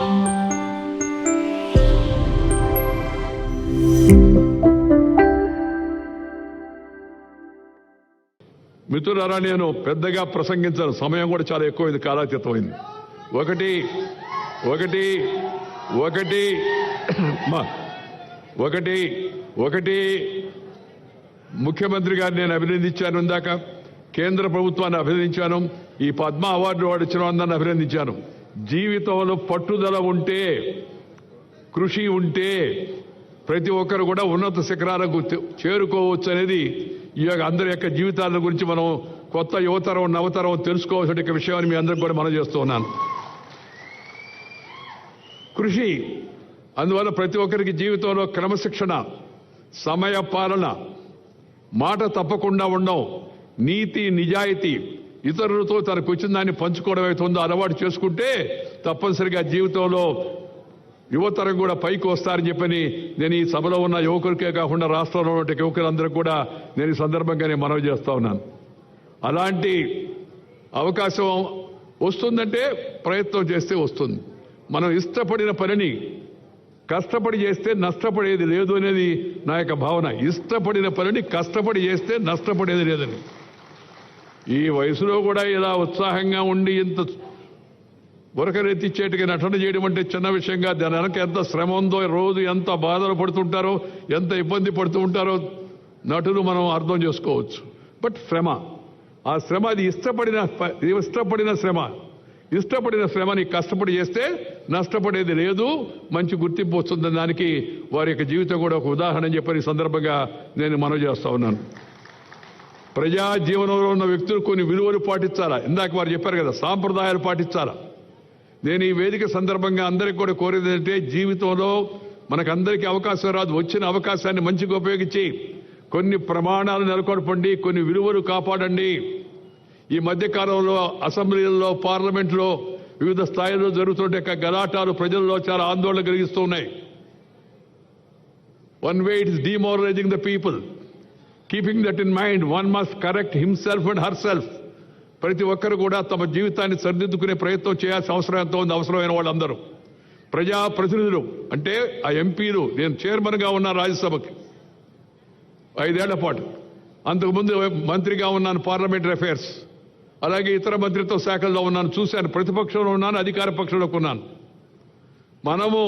మిత్రులారా నేను పెద్దగా ప్రసంగించను సమయం కూడా చాలా ఎక్కువైంది కాలాతీతమైంది. ఒకటి ఒకటి ఒకటి ఒకటి ఒకటి. ముఖ్యమంత్రి గారిని నేను అభినందించాను ఇందాక. కేంద్ర ప్రభుత్వాన్ని అభినందించాను. ఈ పద్మ అవార్డు వాడు ఇచ్చిన అందరిని అభినందించాను. జీవితంలో పట్టుదల ఉంటే కృషి ఉంటే ప్రతి ఒక్కరు కూడా ఉన్నత శిఖరాలకు చేరుకోవచ్చు అనేది ఈ యొక్క అందరి యొక్క జీవితాల గురించి మనం కొత్త యువతరం నవతరం తెలుసుకోవాల్సిన విషయాన్ని మీ అందరికి కూడా మనం చేస్తున్నాను కృషి అందువల్ల ప్రతి ఒక్కరికి జీవితంలో క్రమశిక్షణ సమయ పాలన మాట తప్పకుండా ఉండడం నీతి నిజాయితీ ఇతరులతో తనకు వచ్చిన దాన్ని పంచుకోవడం అవుతుందో అలవాటు చేసుకుంటే తప్పనిసరిగా జీవితంలో యువతరం కూడా పైకి వస్తారని చెప్పని నేను ఈ సభలో ఉన్న యువకులకే కాకుండా రాష్ట్రంలో ఉన్న యువకులందరూ కూడా నేను ఈ సందర్భంగానే మనవి చేస్తా ఉన్నాను. అలాంటి అవకాశం వస్తుందంటే ప్రయత్నం చేస్తే వస్తుంది. మనం ఇష్టపడిన పనిని కష్టపడి చేస్తే నష్టపడేది లేదు అనేది నా యొక్క భావన. ఇష్టపడిన పనిని కష్టపడి చేస్తే నష్టపడేది లేదని. ఈ వయసులో కూడా ఇలా ఉత్సాహంగా ఉండి ఇంత బురకరెత్తిచ్చేటికి నటన చేయడం అంటే చిన్న విషయంగా దాని వెనక ఎంత శ్రమ ఉందో రోజు ఎంత బాధలు పడుతుంటారో ఎంత ఇబ్బంది పడుతూ ఉంటారో నటులు మనం అర్థం చేసుకోవచ్చు. బట్ శ్రమ ఆ శ్రమ అది ఇష్టపడిన ఇష్టపడిన శ్రమ. ఇష్టపడిన శ్రమని కష్టపడి చేస్తే నష్టపడేది లేదు మంచి గుర్తింపు వస్తుందని దానికి వారి యొక్క జీవితం కూడా ఒక ఉదాహరణ చెప్పని సందర్భంగా నేను మనవి చేస్తా ఉన్నాను. ప్రజా జీవనంలో ఉన్న వ్యక్తులు కొన్ని విలువలు పాటించాలా? ఇందాక వారు చెప్పారు కదా సాంప్రదాయాలు పాటించాలా? నేను ఈ వేదిక సందర్భంగా అందరికీ కూడా కోరేది ఏంటంటే జీవితంలో మనకందరికీ అవకాశం రాదు. వచ్చిన అవకాశాన్ని మంచిగా ఉపయోగించి కొన్ని ప్రమాణాలు నెలకొల్పండి కొన్ని విలువలు కాపాడండి. ఈ మధ్యకాలంలో అసెంబ్లీలలో పార్లమెంట్లో వివిధ స్థాయిల్లో జరుగుతుంటే యొక్క గలాటాలు ప్రజల్లో చాలా ఆందోళన కలిగిస్తూ ఉన్నాయి one way it is demoralizing the people. Keeping that in mind one must correct himself and herself ప్రతి ఒక్కరు కూడా తమ జీవితాన్ని సరిదిద్దుకునే ప్రయత్నం చేయాల్సిన అవసరం ఎంతో ఉంది అవసరమైన వాళ్ళందరూ. ప్రజా ప్రతినిధులు అంటే ఆ ఎంపీలు నేను చైర్మన్గా ఉన్న రాజ్యసభకి ఐదేళ్ళ పాటు. అంతకుముందు మంత్రిగా ఉన్నాను పార్లమెంటరీ అఫైర్స్ అలాగే ఇతర మంత్రిత్వ శాఖల్లో ఉన్నాను చూశాను. ప్రతిపక్షంలో ఉన్నాను అధికార పక్షంలోకి ఉన్నాను. మనము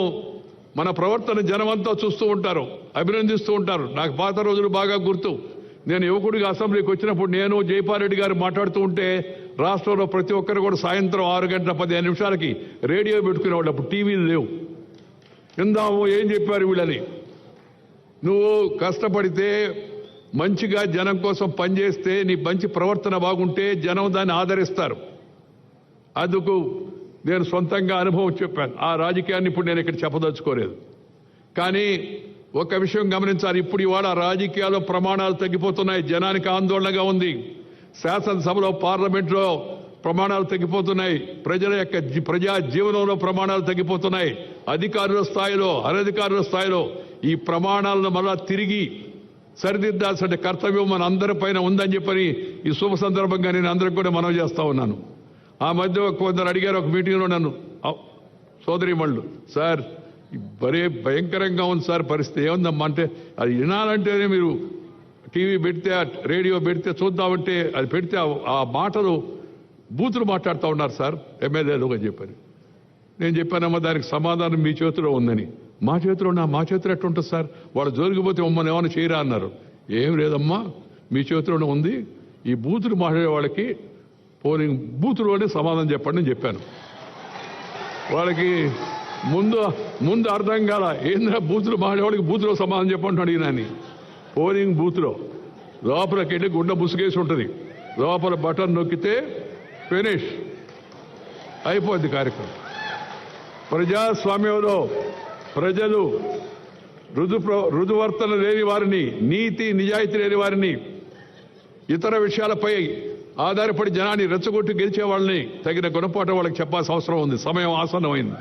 మన ప్రవర్తన జనమంతా చూస్తూ ఉంటారు అభినందిస్తూ ఉంటారు. నాకు పాత రోజులు బాగా గుర్తు. నేను యువకుడిగా అసెంబ్లీకి వచ్చినప్పుడు నేను జైపారెడ్డి గారు మాట్లాడుతూ ఉంటే రాష్ట్రంలో ప్రతి ఒక్కరు కూడా సాయంత్రం ఆరు గంటల పదిహేను నిమిషాలకి రేడియో పెట్టుకునేవాళ్ళు. అప్పుడు టీవీలు లేవు. ఇందాము ఏం చెప్పారు వీళ్ళని? నువ్వు కష్టపడితే మంచిగా జనం కోసం పనిచేస్తే నీ మంచి ప్రవర్తన బాగుంటే జనం దాన్ని ఆదరిస్తారు. అందుకు నేను సొంతంగా అనుభవం చెప్పాను. ఆ రాజకీయాన్ని ఇప్పుడు నేను ఇక్కడ చెప్పదలుచుకోలేదు. కానీ ఒక విషయం గమనించాలి. ఇప్పుడు ఇవాళ రాజకీయాల్లో ప్రమాణాలు తగ్గిపోతున్నాయి. జనానికి ఆందోళనగా ఉంది. శాసనసభలో పార్లమెంట్లో ప్రమాణాలు తగ్గిపోతున్నాయి. ప్రజల యొక్క జీ- ప్రజా జీవనంలో ప్రమాణాలు తగ్గిపోతున్నాయి. అధికారుల స్థాయిలో అనధికారుల స్థాయిలో ఈ ప్రమాణాలను మళ్ళా తిరిగి సరిదిద్దాల్సిన కర్తవ్యం మన అందరి పైన ఉందని చెప్పని ఈ శుభ సందర్భంగా నేను అందరికి కూడా మనవి చేస్తా ఉన్నాను. ఆ మధ్య కొందరు అడిగారు ఒక మీటింగ్లో నన్ను. సోదరి మళ్ళు సార్ భరే భయంకరంగా ఉంది సార్ పరిస్థితి ఏముందమ్మా అంటే అది వినాలంటేనే మీరు టీవీ పెడితే రేడియో పెడితే చూద్దామంటే అది పెడితే ఆ- మాటలు బూతులు మాట్లాడుతూ ఉన్నారు సార్ ఎమ్మెల్యేలు అని చెప్పారు. నేను చెప్పానమ్మా దానికి సమాధానం మీ చేతిలో ఉందని. మా చేతిలో నా మా చేతిలో ఎట్టుంటుంది సార్? వాళ్ళు జోలికిపోతే మమ్మల్ని ఏమైనా చేయరా అన్నారు. ఏం లేదమ్మా మీ చేతిలోనే ఉంది. ఈ బూతులు మాట్లాడే వాళ్ళకి పోలింగ్ బూతులోనే సమాధానం చెప్పండి అని చెప్పాను. వాళ్ళకి ముందు ముందు అర్థం కాల ఏంద్రా బూతులు మాడేవాడికి బూతులో సమాధానం చెప్పంటాడు అడిగినాని పోలింగ్ బూత్లో లోపలికి వెళ్ళి గుండె ముసుగేసి ఉంటుంది. లోపల బటన్ నొక్కితే ఫినిష్. అయిపోద్ది కార్యక్రమం. ప్రజాస్వామ్యంలో ప్రజలు రుజు రుజువర్తన లేని వారిని నీతి నిజాయితీ లేని వారిని ఇతర విషయాలపై ఆధారపడి జనాన్ని రెచ్చగొట్టి గెలిచే వాళ్ళని తగిన గుణపాఠం వాళ్ళకి చెప్పాల్సిన అవసరం ఉంది. సమయం ఆసన్నమైంది.